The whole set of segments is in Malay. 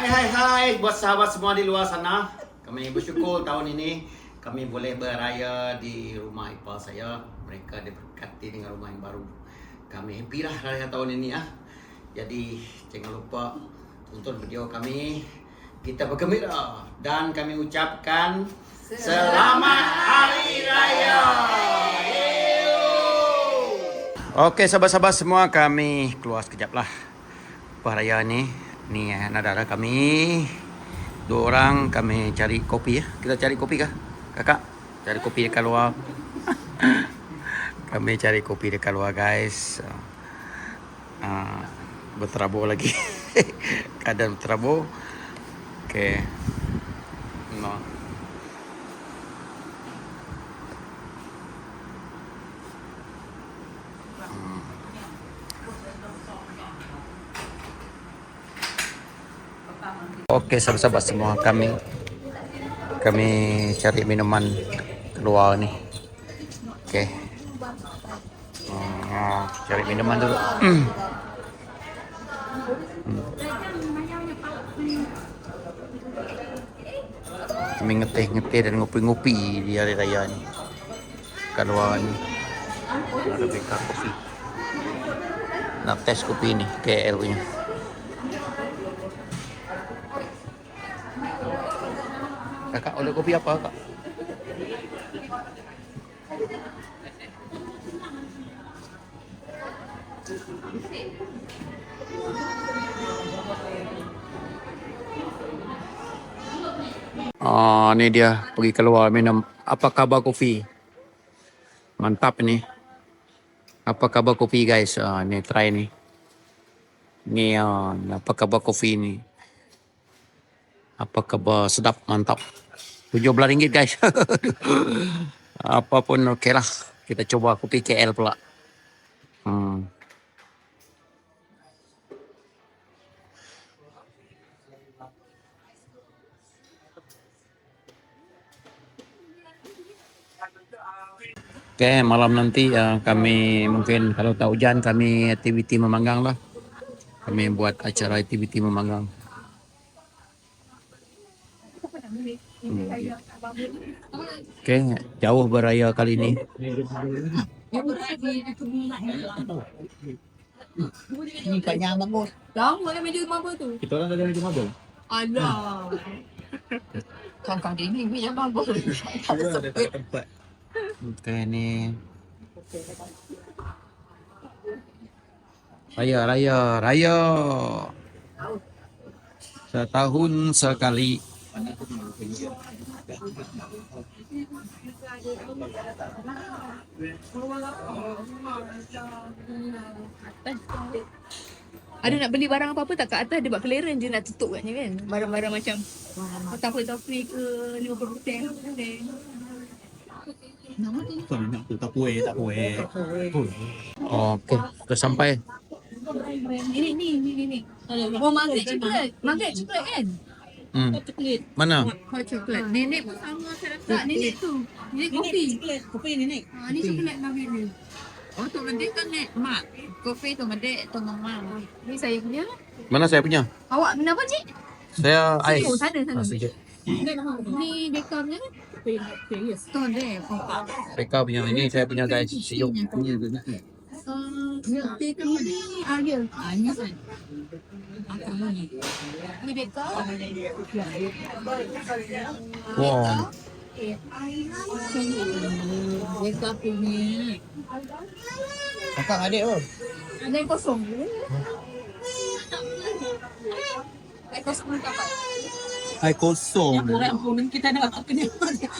Hai hai hai buat sahabat semua di luar sana. Kami bersyukur tahun ini kami boleh beraya di rumah ipar saya. Mereka diberkati dengan rumah yang baru. Kami happy lah raya tahun ini ah. Jadi jangan lupa tonton video kami. Kita bergembira dan kami ucapkan Selamat Hari Raya. Okey sahabat-sahabat semua kami keluar sekejap lah. Raya ni Ni eh, nadara kami. Dua orang kami cari kopi ya. Kita cari kopi kah? Kakak Cari kopi dekat luar. Kami cari kopi dekat luar guys. Uh, Berterabur lagi. Keadaan berterabur. Okay Okey sahabat-sahabat semua kami kami cari minuman keluar ni. Okey. Hmm, cari minuman dulu. Hmm. Kami ngeteh-ngeteh dan ngopi-ngopi di hari raya ni. Kat luar ni. Ada beka kopi. Nak test kopi ni KL punya. Kakak order kopi apa kak? Oh, ni dia pergi keluar minum. Apa khabar kopi? Mantap ni. Apa khabar kopi guys? Ah, ni try ni. Ni ah, apa khabar kopi ni? Apa khabar sedap mantap. RM17 guys. Apapun okey lah. Kita coba kopi KL pula. Hmm. Okay, malam nanti uh, kami mungkin kalau tak hujan kami aktiviti memanggang lah. Kami buat acara aktiviti memanggang. Hmm. Okay, jauh beraya kali ini. Ni kayaknya bagus. Lama lah meja mabuk tu. Kita orang ada meja mabuk. Alah. Kau-kau dia ni punya bagus. Ada tak tempat. Okay, ni. Raya, raya, raya. Setahun sekali. Ada nak beli barang apa-apa tak kat atas dia buat clearance je nak tutup katnya kan. Barang-barang macam topi-topi ke 50% ada. Nama tu. Tak nak tu, tak puas, tak puas. Okay, kita sampai. Ini ni ni ni. Oh magnet coklat. Magnet coklat kan? Hmm. Coklat. Mana? Hot coklat. Nenek pun sama saya rasa. Nenek tu. Nenek kopi. Kopi ni ni. Ha ni coklat Nabi ni. Oh tu medek kan nek mak. Kopi tu medek tu mama. Ni saya punya. Mana saya punya? Awak minum apa cik? Saya ais. Oh sana sana. Ah, sikit. Ni dekam ni. Tu deh. Kopi. Mereka punya ini saya punya guys. Siuk. Uh, dekam ni Ariel. Ah ni kan. Aku ni. Ni dekam. Wow. Dia kopi ni. Kakak adik oh. Ada yang kosong. Eh kosong dapat. Hai kosong. Orang pun kita nak aku ni.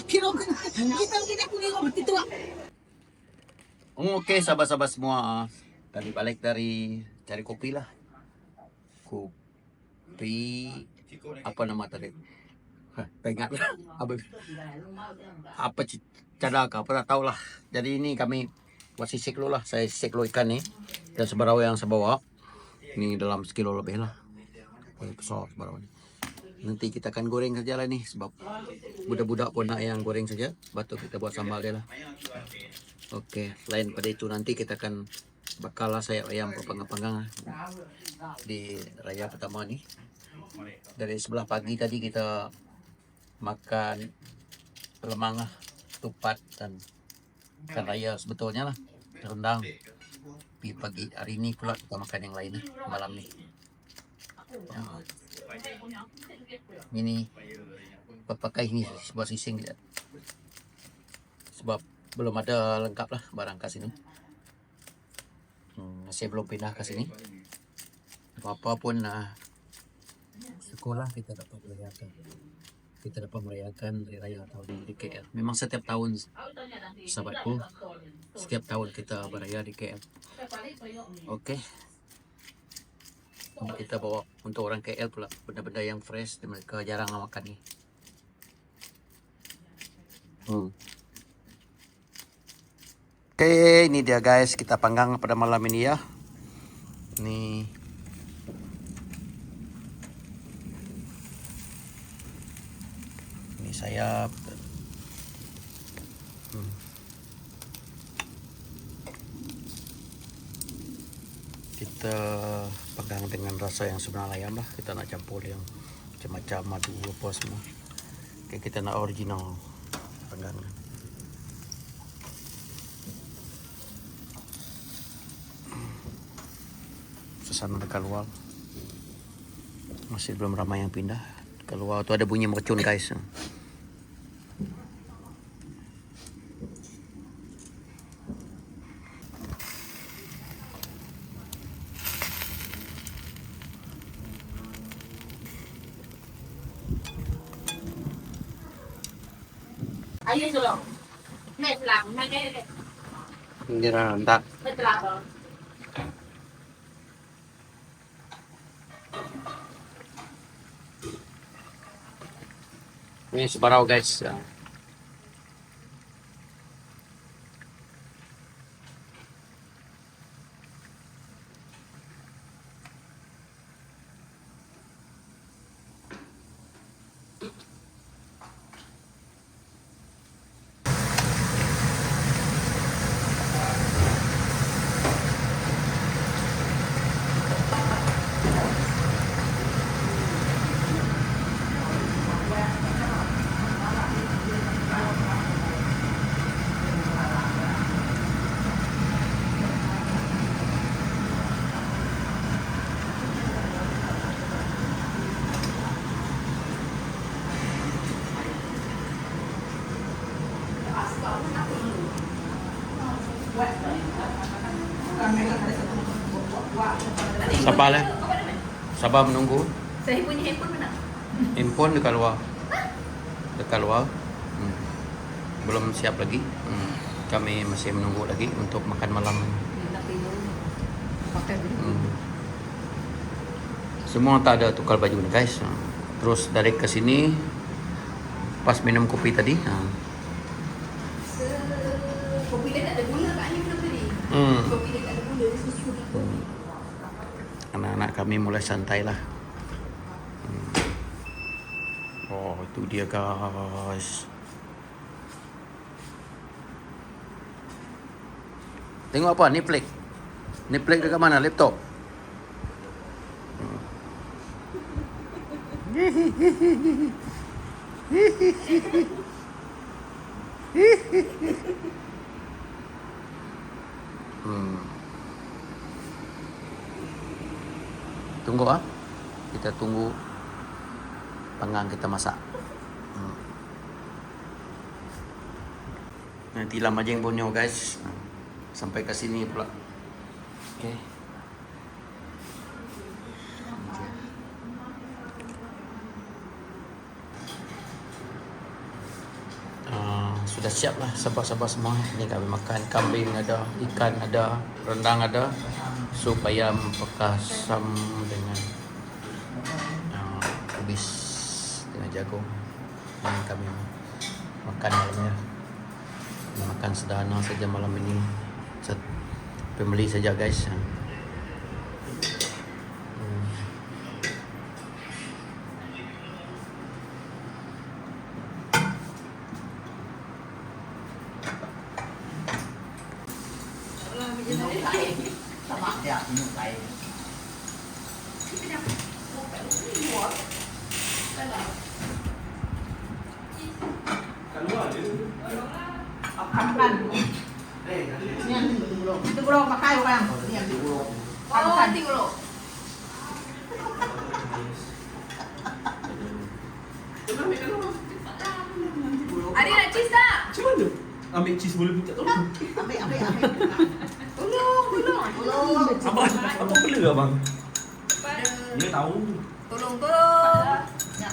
Kira kita kita punya kopi tu. Okey sahabat-sahabat semua. Tadi balik dari cari kopi lah. Kopi apa nama tadi? Lah. Apa apa c- cadaka apa tak tahulah. Jadi ini kami buat sisik dulu lah. Saya sisik dulu ikan ni dan sebarau yang saya bawa. Ini dalam sekilo lebih lah. Oh, besar sebarau ni. Nanti kita akan goreng saja lah ni sebab budak-budak pun nak yang goreng saja. Batu kita buat sambal dia lah. Okey, selain pada itu nanti kita akan bakal lah sayap ayam panggang-panggang di raya pertama ni. dari sebelah pagi tadi kita makan lemang lah, tupat dan ikan raya sebetulnya lah, rendang. Tapi pagi hari ini pula kita makan yang lain lah, malam ni. Ya. Ini pakai ini sebuah sising. Sebab belum ada lengkap lah barang kat sini. Masih belum pindah ke sini. Apa-apa pun uh, sekolah kita dapat merayakan. Kita dapat merayakan Hari Raya tahun di KL. Memang setiap tahun sahabatku, setiap tahun kita beraya di KL. Okey. Kita bawa untuk orang KL pula benda-benda yang fresh mereka jarang makan ni. Hmm. Okay, ini dia guys kita panggang pada malam ini ya. Ni Ini saya hmm. Kita pegang dengan rasa yang sebenar ayam lah. Kita nak campur yang macam-macam madu apa semua. Okay, kita nak original panggangan. Suasana dekat luar Masih belum ramai yang pindah Dekat luar tu ada bunyi mercun guys Ayah tolong. Naik selang, naik naik. Hindi na tak Naik selang. Ini sebarau guys. Sabar lah Sabar menunggu Saya punya handphone mana? Handphone dekat luar Dekat luar hmm. Belum siap lagi hmm. Kami masih menunggu lagi Untuk makan malam hmm. Semua tak ada tukar baju ni guys Hmm. Terus dari ke sini Pas minum kopi tadi hmm. Se- Kopi dia tak ada gula kat ni tadi. Hmm. Kopi dia tak ada gula, susu gitu. Anak-anak kami mulai santai lah Hmm. Oh itu dia guys Tengok apa? Ni plate dekat mana? Laptop? Hmm. Hmm. Tunggu ah. Kita tunggu panggang kita masak. Hmm. Nanti lama jeng bonyo guys. Sampai ke sini pula. Okey. Ah, sudah siap lah. Sabar-sabar semua. Ni kami makan kambing ada ikan ada rendang ada. Sup ayam bekasam dengan uh, kubis dengan jagung. Ini kami makan malamnya makan sederhana saja malam ini. Family saja guys กินหนูไหลสมัครอยากกินหนูไหลเอาคำปั้นเนี่ยหนึ่งตุกโลตุกโลมาใกล้บ้างเนี่ยตุกโลโอ้ตุกโลอันนี้นะชิสตาช่วยหนู Ambil cheese boleh minta tolong. Ambil, ambil, ambil. Tolong, tolong. Tolong. Abang, abang bela abang. Dia tahu. Tolong, tolong. Ya.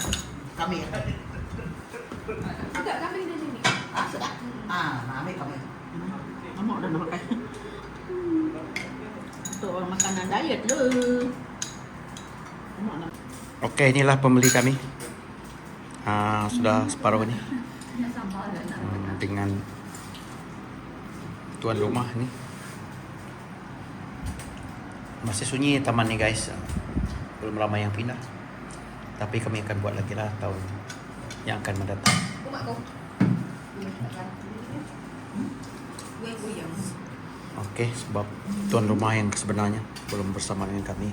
Kami. Enggak, kami di sini. Ah, sedap. Ah, ambil kami. Mama dah nak makan. Untuk orang makanan diet nak Okey, inilah pembeli kami. Ah, sudah separuh ni. Hmm, dengan tuan rumah ni. Masih sunyi taman ni guys. Belum ramai yang pindah. Tapi kami akan buat lagi lah tahun yang akan mendatang. Okey, sebab tuan rumah yang sebenarnya belum bersama dengan kami.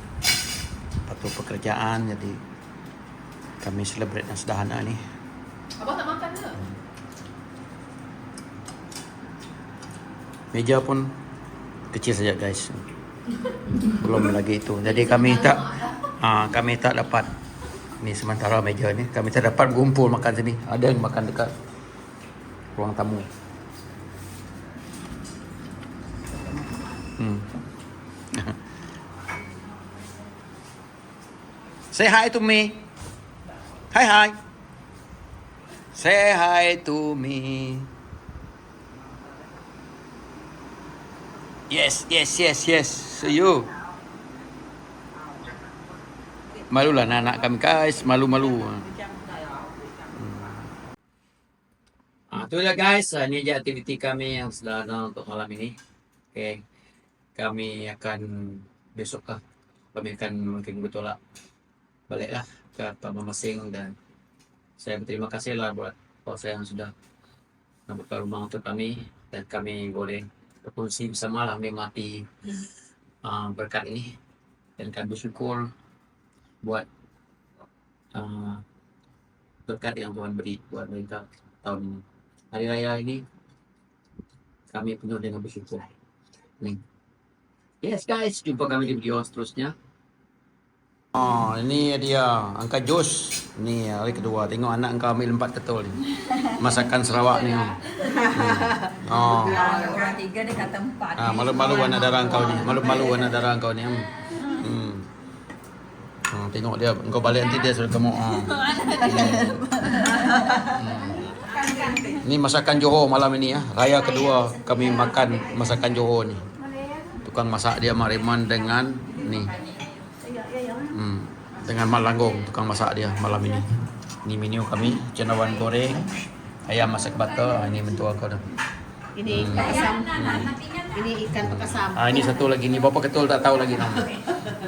Patut pekerjaan jadi kami celebrate yang sederhana ni. Abang tak makan ke? Meja pun kecil saja guys. Belum lagi itu. Jadi kami tak ah kami tak dapat ni sementara meja ni kami tak dapat berkumpul makan sini. Ada yang makan dekat ruang tamu. Hmm. Say hi to me. Hi hi. Say hi to me. Yes, yes, yes, yes. So you. Malulah anak-anak kami guys, malu-malu. Ah, tu lah guys, ah, ini je aktiviti kami yang sederhana untuk malam ini. Okay. Kami akan besok lah. Kami akan mungkin betul lah. Baliklah ke tempat masing dan saya berterima kasih lah buat puasa yang sudah membuka rumah untuk kami dan kami boleh berkongsi bersama lah menikmati uh, berkat ini dan kami bersyukur buat uh, berkat yang Tuhan beri buat mereka tahun ini. Hari Raya ini kami penuh dengan bersyukur. Ni. Yes guys, jumpa kami di video seterusnya. Oh, ini dia Angkat Jos. Ni hari kedua. Tengok anak engkau ambil empat ketul ni. Masakan Sarawak ni. Hmm. Oh. orang tiga dia kata empat. Ah, malu-malu warna darah kau ni. Malu-malu warna darah kau ni. Hmm. hmm. Ah, tengok dia. Engkau balik nanti dia suruh kamu. Ah. Hmm. Ni masakan Johor malam ini ya. Raya kedua kami makan masakan Johor ni. Tukang masak dia Mariman dengan ni. Hmm. Dengan Mak Langgong tukang masak dia malam ini. Ni menu kami cendawan goreng, ayam masak butter. Ah, ini mentua kau dah. Ini ikan asam. Ini ikan bekasam. Ah ini satu lagi ni berapa ketul tak tahu lagi nama.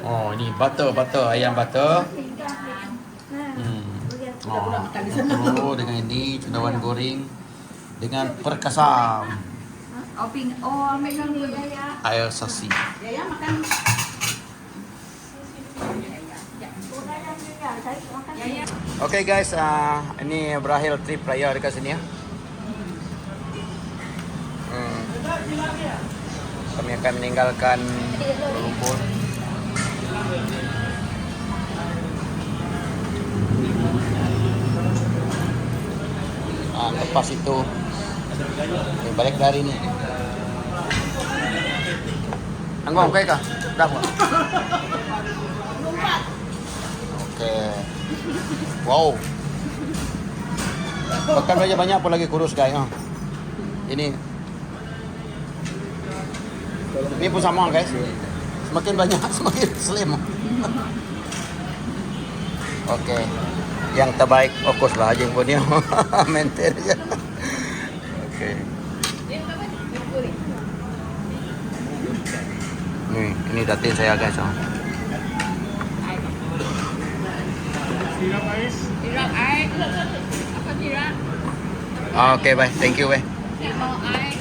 Oh ini butter butter ayam butter. Hmm. Oh, oh dengan ini cendawan goreng dengan perkasam Oh, ping. Oh, ambil kami. air sasi. Ya ya makan. Okay guys, ah ini berakhir trip raya dekat sini ya. Hmm. Kami akan meninggalkan Kuala Lumpur. Ah, lepas itu okay, balik dari ni. Anggong, okay kah? Dah buat. Okay. Wow. Makan saja banyak pun lagi kurus guys. Ha. Ini. Ini pun sama guys. Semakin banyak semakin slim. Okay. Yang terbaik of course lah Haji punya maintain je. Okay. Ni, ini datin saya guys. Ha. Tirak air. Apa tirak? Okay, bye. Thank you, bye. Tirak air.